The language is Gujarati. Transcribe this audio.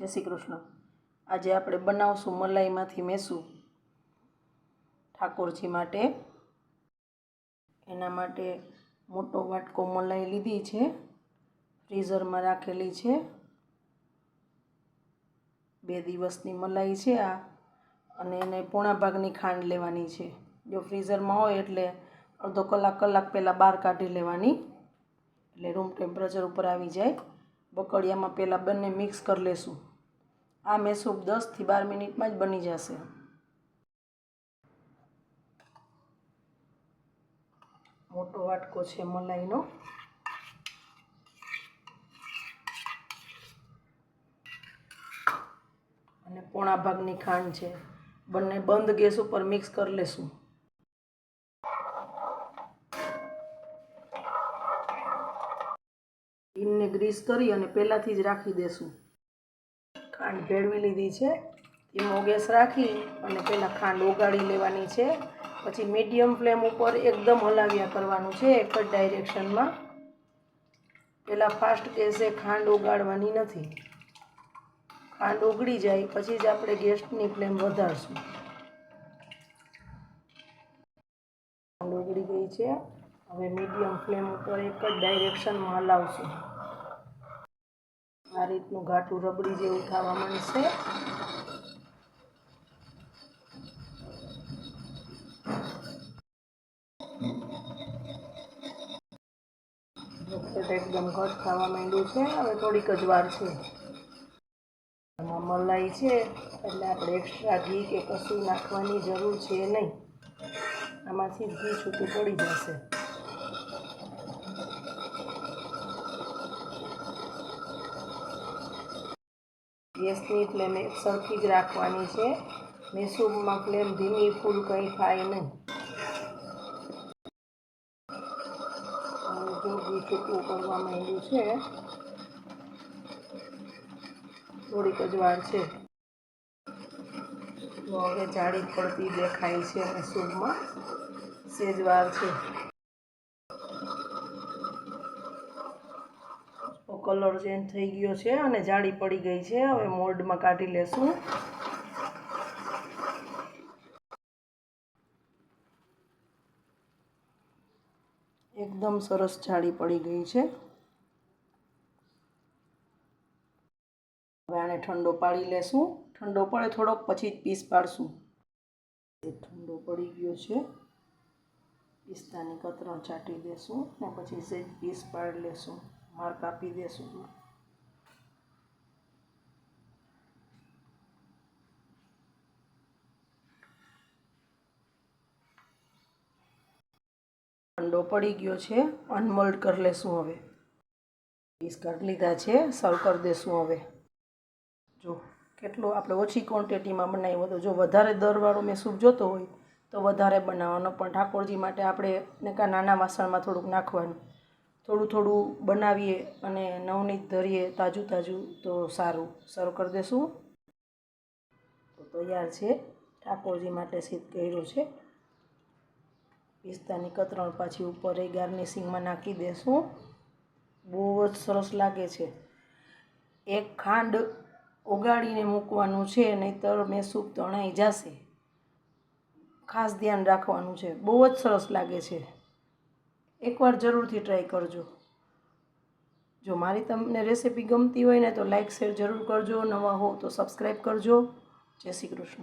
જય શ્રી કૃષ્ણ. આજે આપણે બનાવશું મલાઈમાંથી મેસું ઠાકોરજી માટે. એના માટે મોટો વાટકો મલાઈ લીધી છે. ફ્રીઝરમાં રાખેલી છે. બે દિવસની મલાઈ છે આ. અને એને પોણા ભાગની ખાંડ લેવાની છે. જો ફ્રીઝરમાં હોય એટલે અડધો કલાક કલાક પહેલાં બહાર કાઢી લેવાની. એટલે રૂમ ટેમ્પરેચર ઉપર આવી જાય. બકડિયામાં પહેલાં બંને મિક્સ કરી લેશું. આ મેસૂપ દસથી બાર મિનિટમાં જ બની જશે. મોટો વાટકો છે મલાઈનો. અને પોણા ભાગની ખાંડ છે. બંને બંધ ગેસ ઉપર મિક્સ કરી લેશું. ઈનને ગ્રીસ કરી અને પહેલાંથી જ રાખી દેશું. ખાંડ ભેળવી લીધી છે. ધીમો ગેસ રાખી અને પહેલાં ખાંડ ઓગાળી લેવાની છે. પછી મીડિયમ ફ્લેમ ઉપર એકદમ હલાવ્યા કરવાનું છે. એક જ ડાયરેક્શનમાં પહેલાં ફાસ્ટ ગેસે ખાંડ ઓગાળવાની નથી. ખાંડ ઓગળી જાય, પછી જ આપણે ગેસની ફ્લેમ વધારશું. ખાંડ ઓગળી ગઈ છે. હવે મીડિયમ ફ્લેમ ઉપર એક જ ડાયરેક્શનમાં હલાવશું. આ રીતનું ઘાટું રબડી જેવું થવા માંડશે એકદમ ઘટ થવા માંડ્યું છે. હવે થોડીક જ વાર છે. આમાં મલાઈ છે. એટલે આપણે એક્સ્ટ્રા ઘી કે કશું નાખવાની જરૂર છે નહીં. આમાંથી ઘી છૂટું પડી જશે. ગેસની ફ્લેમ એક સરખી જ રાખવાની છે. મેસૂબમાં ફ્લેમ ધીમી ફૂલ કંઈ થાય નહીં. જો ઘી છૂટું કરવા માંડ્યું છે, થોડીક જ વાર છે. તો હવે જાડી પડતી દેખાય છે મેસૂબમાં સેજવાર છે. કલર ચેન્જ થઈ ગયો છે અને જાડી પડી ગઈ છે. હવે મોલ્ડમાં કાઢી લેશું. એકદમ સરસ જાડી પડી ગઈ છે. હવે આને ઠંડો પાડી લેશું. ઠંડો પડે થોડોક પછી જ પીસ પાડશું. ઠંડો પડી ગયો છે. પિસ્તાની કતરણ ચાટી દેશું ને પછી સેજ પીસ પાડી લેશું. માર કાપી દેશું. અંડો પડી ગયો છે, અનમોલ્ડ કરી લેશું હવે. પીસ કરી લીધા છે, સર્વ કરી દેશું હવે. જો, કેટલો આપણે ઓછી ક્વોન્ટિટીમાં બનાવ્યો તો જો વધારે દરવાળો મેં સૂપ જોતો હોય, તો વધારે બનાવવાનો. પણ ઠાકોરજી માટે આપણે ને કાં નાના વાસણમાં થોડુંક નાખવાનું. થોડું થોડું બનાવીએ અને નવનીત ધરીએ તાજું તાજું, તો સારું. શરૂ કરી દેશું. તો તૈયાર છે. ઠાકોરજી માટે સીધ કર્યો છે. પિસ્તાની કતરણ પાછી ઉપર એ ગાર્નિશિંગમાં નાખી દેશું. બહુ જ સરસ લાગે છે. એક ખાંડ ઓગાળીને મૂકવાનું છે, નહીંતર મેં સૂપ તણાઈ જશે. ખાસ ધ્યાન રાખવાનું છે. બહુ જ સરસ લાગે છે. એકવાર જરૂરથી ટ્રાય કરજો. જો મારી તમને રેસિપી ગમતી હોય ને તો લાઈક શેર જરૂર કરજો. નવા હો તો સબસ્ક્રાઈબ કરજો. જય શ્રી કૃષ્ણ.